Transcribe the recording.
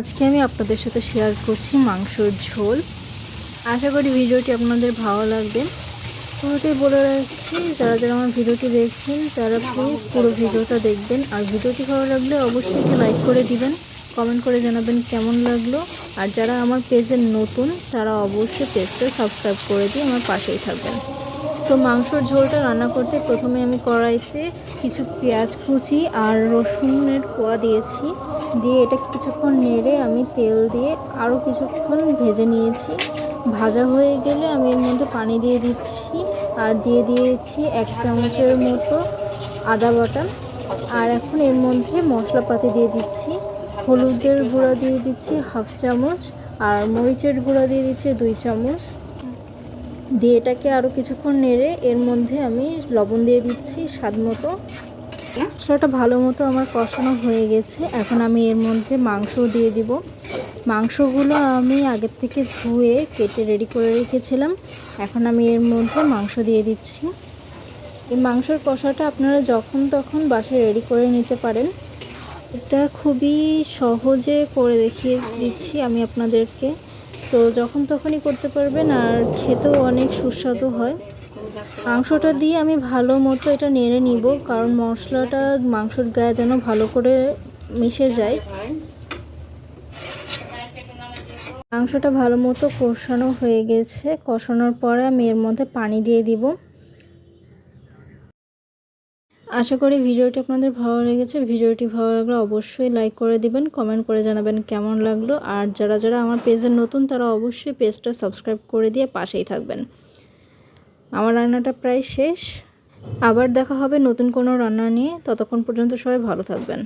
আজকে আমি আপনাদের সাথে শেয়ার করছি মাংসর ঝোল। আশা করি ভিডিওটি আপনাদের ভালো লাগবে। শুরুতেই বলে রাখছি, যারা যারা আমার ভিডিওটি দেখছেন, তারা প্লিজ পুরো ভিডিওটা দেখবেন। আর ভিডিওটি ভালো লাগলে অবশ্যই একটু লাইক করে দিবেন কমেন্ট করে জানাবেন কেমন লাগল। আর যারা আমার পেজের নতুন, তারা অবশ্যই পেজটা সাবস্ক্রাইব করে দিয়ে আমার পাশেই থাকবেন। তো মাংসর ঝোলটা রান্না করতে প্রথমে আমি কড়াইতে কিছু পেঁয়াজ কুচি আর রসুনের কোয়া দিয়েছি। দিয়ে এটা কিছুক্ষণ নেড়ে আমি তেল দিয়ে আরও কিছুক্ষণ ভেজে নিয়েছি। ভাজা হয়ে গেলে আমি এর মধ্যে পানি দিয়ে দিচ্ছি আর দিয়ে দিয়েছি এক চামচের মতো আদা বাটা। আর এখন এর মধ্যে মশলাপাতি দিয়ে দিচ্ছি। হলুদের গুঁড়া দিয়ে দিচ্ছি হাফ চামচ আর মরিচের গুঁড়া দিয়ে দিচ্ছি দুই চামচ। দিয়ে এটাকে আরও কিছুক্ষণ নেড়ে এর মধ্যে আমি লবণ দিয়ে দিচ্ছি স্বাদ মতো। মশলাটা ভালো মতো আমার কষানো হয়ে গেছে। এখন আমি এর মধ্যে মাংস দিয়ে দিব। মাংসগুলো আমি আগের থেকে ধুয়ে কেটে রেডি করে রেখেছিলাম। এখন আমি এর মধ্যে মাংস দিয়ে দিচ্ছি। এই মাংসের কষাটা আপনারা যখন তখন বাসায় রেডি করে নিতে পারেন। এটা খুবই সহজে করে দেখিয়ে দিচ্ছি আমি আপনাদেরকে। তো যখন তখনই করতে পারবেন আর খেতেও অনেক সুস্বাদু হয়। মাংসটা দিয়ে আমি ভালো মতো এটা নেড়ে নিব, কারণ মশলাটা মাংসর গায়ে যেন ভালো করে মিশে যায়। মাংসটা ভালো মতো কষানো হয়ে গেছে। কষানোর পরে আমি এর মধ্যে পানি দিয়ে দিব। আশা করি ভিডিওটি আপনাদের ভালো লেগেছে। ভিডিওটি ভালো লাগলে অবশ্যই লাইক করে দিবেন, কমেন্ট করে জানাবেন কেমন লাগল। আর যারা যারা আমার পেজের নতুন, তারা অবশ্যই পেজটা সাবস্ক্রাইব করে দিয়ে পাশেই থাকবেন। আমার রান্নাটা প্রায় শেষ। আবার দেখা হবে নতুন কোনো রান্না নিয়ে। ততক্ষণ পর্যন্ত সবাই ভালো থাকবেন।